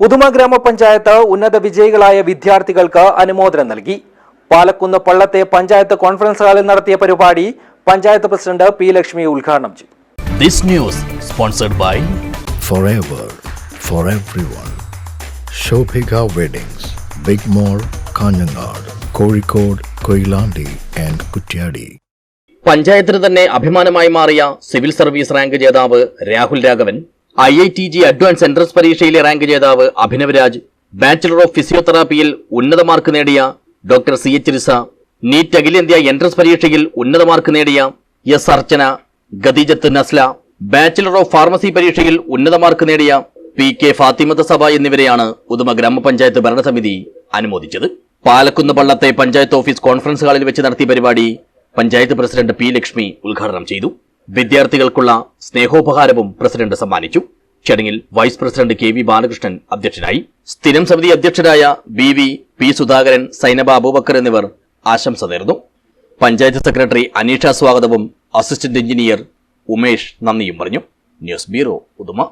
ഉദുമ ഗ്രാമപഞ്ചായത്ത് ഉന്നത വിജയികളായ വിദ്യാർത്ഥികൾക്ക് അനുമോദനം നൽകി പാലക്കുന്ന് പള്ളത്തെ പഞ്ചായത്ത് കോൺഫറൻസ് ഹാളിൽ നടത്തിയ പരിപാടി പഞ്ചായത്ത് പ്രസിഡന്റ് പി ലക്ഷ്മി ഉദ്ഘാടനം ചെയ്തു This news sponsored by forever for everyone. Shobhika Weddings, Big Mall, Kanyanad, Kozhikode, Koilandi and Kutyadi. പഞ്ചായത്തിന് തന്നെ അഭിമാനമായി മാറിയ സിവിൽ സർവീസ് റാങ്ക് ജേതാവ് Rahul Raghavan I I T JEE advance entrance പരീക്ഷയിലെ rank ജേതാവ് അഭിനവ് രാജ് ബാച്ചിലർ ഓഫ് ഫിസിയോതെറാപ്പിയിൽ ഉന്നത മാർക്ക് നേടിയ doctor C H Risa NEET അഖിലേന്ത്യാ എൻട്രൻസ് പരീക്ഷയിൽ ഉന്നത മാർക്ക് നേടിയ S Archana Khadeejath Nasla. Bachelor of pharmacy പരീക്ഷയിൽ ഉന്നത മാർക്ക് നേടിയ പി കെ ഫാത്തിമത്ത് സഭ എന്നിവരെയാണ് ഉദുമ ഗ്രാമപഞ്ചായത്ത് ഭരണസമിതി അനുമോദിച്ചത്. പാലക്കുന്ന് പള്ളത്തെ പഞ്ചായത്ത് ഓഫീസ് കോൺഫറൻസ് ഹാളിൽ വെച്ച് നടത്തിയ പരിപാടി പഞ്ചായത്ത് പ്രസിഡന്റ് പി ലക്ഷ്മി ഉദ്ഘാടനം ചെയ്തു. വിദ്യാർത്ഥികൾക്കുള്ള സ്നേഹോപഹാരവും പ്രസിഡന്റ് സമ്മാനിച്ചു. ചടങ്ങിൽ vice president K V Balakrishnan അധ്യക്ഷനായി. സ്ഥിരം സമിതി അധ്യക്ഷരായ B V P Sudhakaran Sainaba Abubakkar എന്നിവർ ആശംസ നേർന്നു. പഞ്ചായത്ത് സെക്രട്ടറി അനീഷ സ്വാഗതവും അസിസ്റ്റന്റ് എഞ്ചിനീയർ ഉമേഷ് നന്ദിയും പറഞ്ഞു. News bureau Uduma